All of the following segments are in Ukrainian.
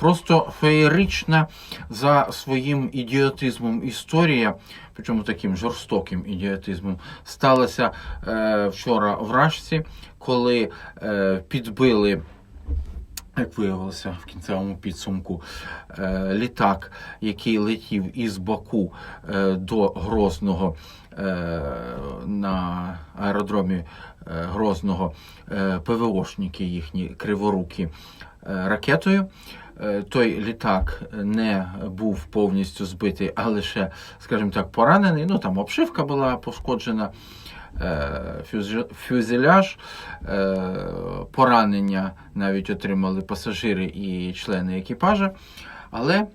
просто феєрична за своїм ідіотизмом історія, причому таким жорстоким ідіотизмом, сталася е, вчора в Рашці, коли е, підбили. Як виявилося в кінцевому підсумку, е, літак, який летів із Баку е, до Грозного е, на аеродромі Грозного, ПВОшники їхні криворукі ракетою. Е, Той літак не був повністю збитий, а лише, скажімо так, поранений. Ну там обшивка була пошкоджена е, фюзеляж, е, поранення навіть отримали пасажири і члени екіпажа. Але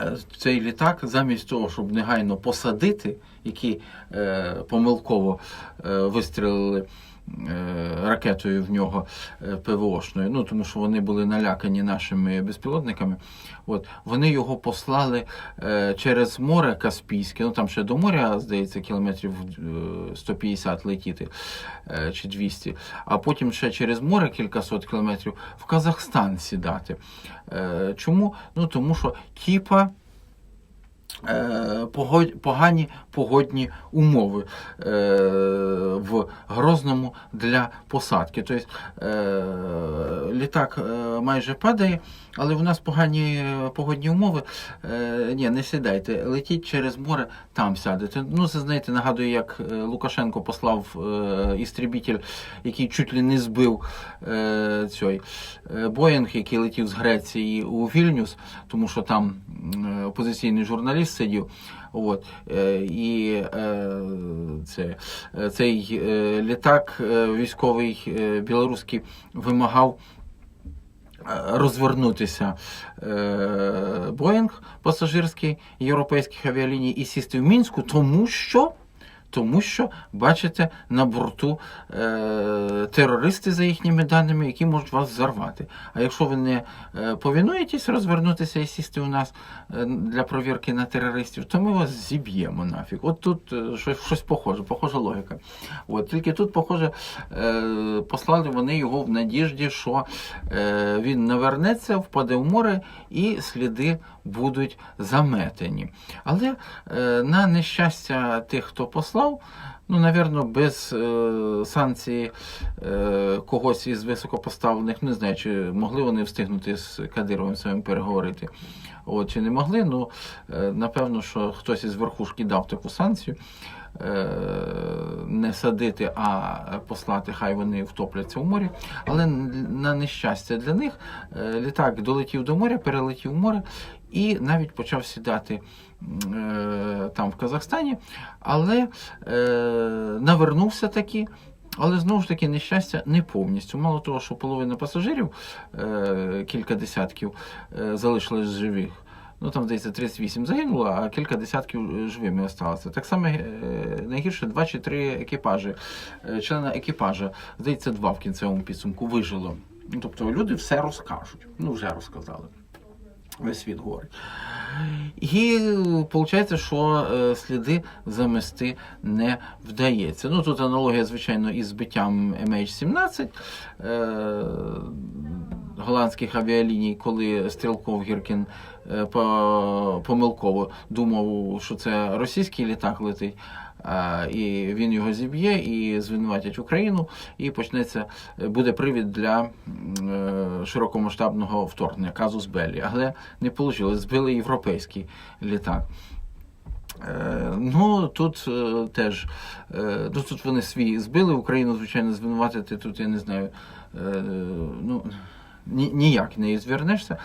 е, цей літак, замість того, щоб негайно посадити, які е, помилково е, вистрілили е, ракетою в нього е, ПВОшною, ну тому що вони були налякані нашими безпілотниками. От вони його послали е, через море Каспійське. Ну там ще до моря, здається, кілометрів е, 150 летіти е, чи 200, а потім ще через море кількасот кілометрів в Казахстан сідати. Е, чому? Ну тому що тіпа. Е, Погані погодні умови е, в Грозному для посадки. Тобто літак майже падає, але в нас погані погодні умови. Ні, не сідайте, летіть через море, там сядете. Ну, це знаєте, нагадує, як Лукашенко послав істрібітель, який чуть ли не збив цей Боїнг, який летів з Греції у Вільнюс, тому що там опозиційний журналіст сидів. От, е, і е, це, е, цей літак військовий білоруський вимагав розвернутися Боїнг пасажирський європейських авіаліній і сісти в Мінську, тому що. Тому що, бачите, на борту е, терористи, за їхніми даними, які можуть вас взорвати. А якщо ви не е, повінуєтесь розвернутися і сісти у нас е, для провірки на терористів, то ми вас зіб'ємо нафіг. От тут е, щось, щось похоже, похожа логіка. От, тільки тут, похоже, е, послали вони його в надіжді, що е, він навернеться, впаде в море і сліди будуть заметені. Але е, на нещастя тих, хто послав, ну, напевно, без е, санкції е, когось із високопоставлених, не знаю, чи могли вони встигнути з Кадировим своїм переговорити. От, чи не могли, ну е, напевно, що хтось із верхушки дав таку санкцію. е, Не садити, а послати, хай вони втопляться в морі. Але на нещастя для них е, літак долетів до моря, перелетів море і навіть почав сідати е, там в Казахстані, але е, навернувся таки. Але знову ж таки нещастя не повністю. Мало того, що половина пасажирів, е, кілька десятків, залишились живих. Ну там здається 38 загинуло, а кілька десятків живими осталося. Так само найгірше два чи три екіпажі. Члена екіпажа, здається, два в кінцевому підсумку вижило. Ну, тобто люди все розкажуть. Ну, вже розказали. Весь світ говорить. І виходить, що е, сліди замести не вдається. Ну тут аналогія, звичайно, із збиттям MH17 е, голландських авіаліній, коли Стрілков Гіркін е, помилково думав, що це російський літак летить. І він його зіб'є і звинуватять Україну, і почнеться буде привід для е, широкомасштабного вторгнення, казус Белі. Але не вийшло, збили європейський літак. Е, Ну, тут е, теж ну, тут вони свій збили Україну, звичайно, звинуватити тут, я не знаю. Ну, ніяк не звернешся.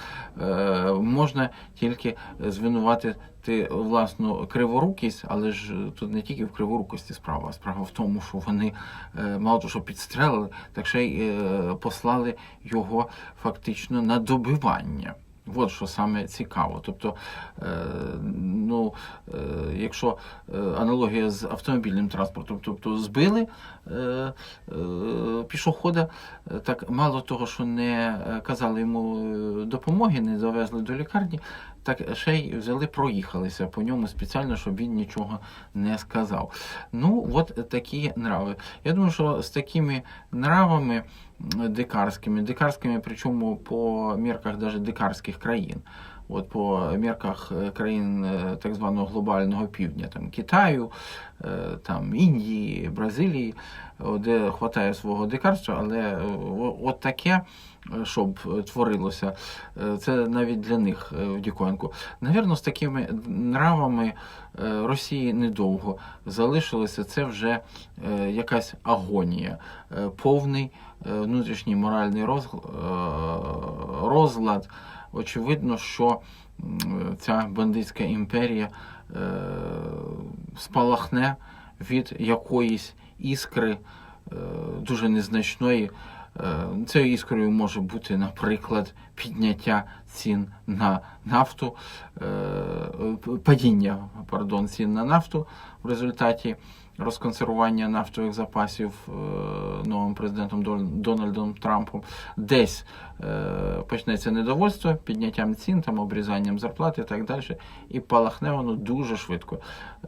Е, можна тільки звинуватити власну криворукість, але ж тут не тільки в криворукості справа, а справа в тому, що вони е, мало того, що підстрелили, так ще й е, послали його фактично на добивання. От що саме цікаво. Тобто, е, ну, е, якщо е, аналогія з автомобільним транспортом, тобто збили пішохода, так мало того, що не казали йому допомоги, не завезли до лікарні, так ще й взяли, проїхалися по ньому спеціально, щоб він нічого не сказав. Ну, от такі нрави. Я думаю, що з такими нравами дикарськими. Дикарськими, причому по мірках навіть дикарських країн. От по мірках е, країн е, так званого глобального півдня, там Китаю, е, там Індії, Бразилії, де хватає свого дикарства, але от таке, щоб творилося, це навіть для них в Діконку. Навірно, з такими нравами Росії недовго залишилося. Це вже якась агонія, повний внутрішній моральний розлад. Очевидно, що ця бандитська імперія е, спалахне від якоїсь іскри е, дуже незначної. Е, Цією іскрою може бути, наприклад, підняття цін на нафту, падіння пардон, цін на нафту в результаті розконсервування нафтових запасів е, новим президентом Дональдом Трампом. Десь е, почнеться недовольство підняттям цін, там, обрізанням зарплат і так далі. І палахне воно дуже швидко.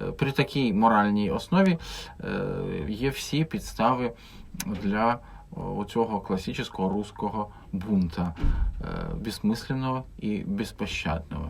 Е, При такій моральній основі є всі підстави для о, цього класичного руського бунта, безсмисленного і безпощадного.